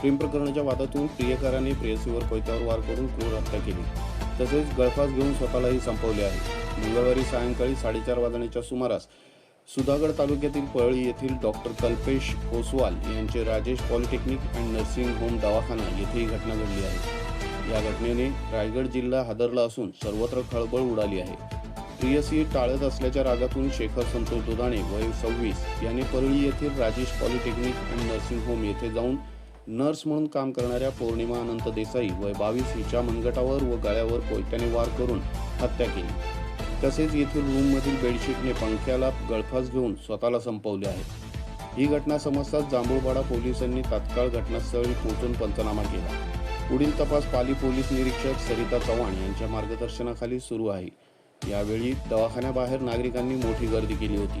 प्रेम प्रकरणाच्या वादातून प्रियकराने प्रेयसीवर कोयत्यावर वार करून क्रूर हत्या केली. तसेच गळफास घेऊन स्वतःलाही संपवले आहे. मंगळवारी सायंकाळी साडेचार वाजण्याच्या सुमारास सुधागड तालुक्यातील पळळी येथील डॉक्टर कल्पेश ओसवाल यांचे Rajesh polytechnic and nursing home दवाखाना येथे ही घटना घडली आहे. या घटनेने रायगड जिल्हा हादरला असून सर्वत्र खळबळ उडाली आहे. प्रियसी टाळत असल्याच्या रागातून शेखर संतोष दुधाणे वय सव्वीस याने परळी येथील Rajesh polytechnic and nursing home येथे जाऊन नर्स म्हणून काम करणाऱ्या पौर्णिमा अनंत देसाई वय बावीस हिच्या मनगटावर व गळ्यावर कोयत्याने वार करून हत्या केली. तसेच येथील रूममधील बेडशीटने पंख्याला गळफास घेऊन स्वतःला संपवले आहे. ही घटना समजताच जांभूळवाडा पोलिसांनी तात्काळ घटनास्थळी पोहोचून पंचनामा केला. पुढील तपास पाली पोलीस निरीक्षक सरिता चव्हाण यांच्या मार्गदर्शनाखाली सुरू आहे. यावेळी दवाखान्याबाहेर नागरिकांनी मोठी गर्दी केली होती.